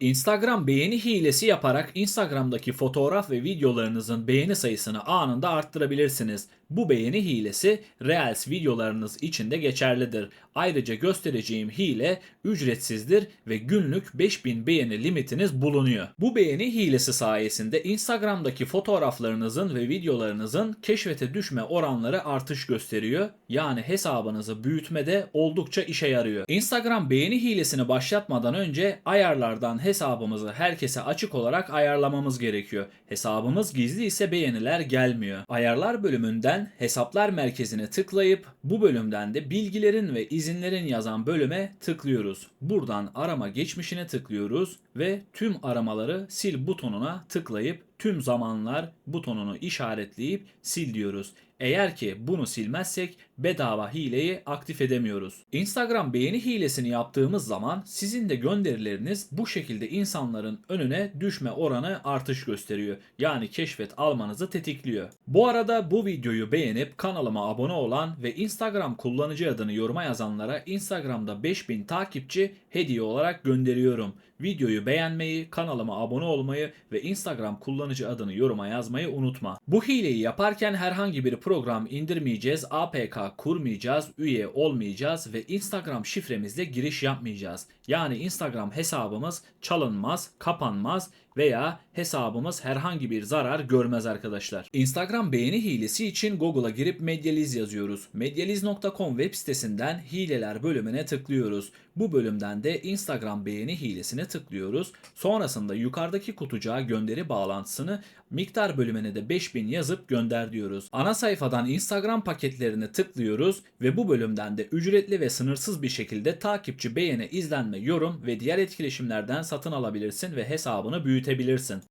Instagram beğeni hilesi yaparak Instagram'daki fotoğraf ve videolarınızın beğeni sayısını anında arttırabilirsiniz. Bu beğeni hilesi Reels videolarınız için de geçerlidir. Ayrıca göstereceğim hile ücretsizdir ve günlük 5000 beğeni limitiniz bulunuyor. Bu beğeni hilesi sayesinde Instagram'daki fotoğraflarınızın ve videolarınızın keşfete düşme oranları artış gösteriyor. Yani hesabınızı büyütmede oldukça işe yarıyor. Instagram beğeni hilesini başlatmadan önce ayarlardan hesabımızı herkese açık olarak ayarlamamız gerekiyor. Hesabımız gizli ise beğeniler gelmiyor. Ayarlar bölümünden hesaplar merkezine tıklayıp bu bölümden de bilgilerin ve izinlerin yazan bölüme tıklıyoruz. Buradan arama geçmişine tıklıyoruz ve tüm aramaları sil butonuna tıklayıp tüm zamanlar butonunu işaretleyip sil diyoruz. Eğer ki bunu silmezsek bedava hileyi aktif edemiyoruz. Instagram beğeni hilesini yaptığımız zaman sizin de gönderileriniz bu şekilde insanların önüne düşme oranı artış gösteriyor. Yani keşfet almanızı tetikliyor. Bu arada bu videoyu beğenip kanalıma abone olan ve Instagram kullanıcı adını yoruma yazanlara Instagram'da 5000 takipçi hediye olarak gönderiyorum. Videoyu beğenmeyi, kanalıma abone olmayı ve Instagram kullanıcı adını yoruma yazmayı unutma. Bu hileyi yaparken herhangi bir program indirmeyeceğiz, APK kurmayacağız, üye olmayacağız ve Instagram şifremizle giriş yapmayacağız. Yani Instagram hesabımız çalınmaz, kapanmaz veya hesabımız herhangi bir zarar görmez arkadaşlar. Instagram beğeni hilesi için Google'a girip Medyaliz yazıyoruz. Medyaliz.com web sitesinden hileler bölümüne tıklıyoruz. Bu bölümden de Instagram beğeni hilesine tıklıyoruz. Sonrasında yukarıdaki kutucuğa gönderi bağlantısını miktar bölümüne de 5000 yazıp gönder diyoruz. Ana sayfadan Instagram paketlerine tıklıyoruz ve bu bölümden de ücretli ve sınırsız bir şekilde takipçi, beğeni, izlenme, yorum ve diğer etkileşimlerden satın alabilirsin ve hesabını büyütebilirsin.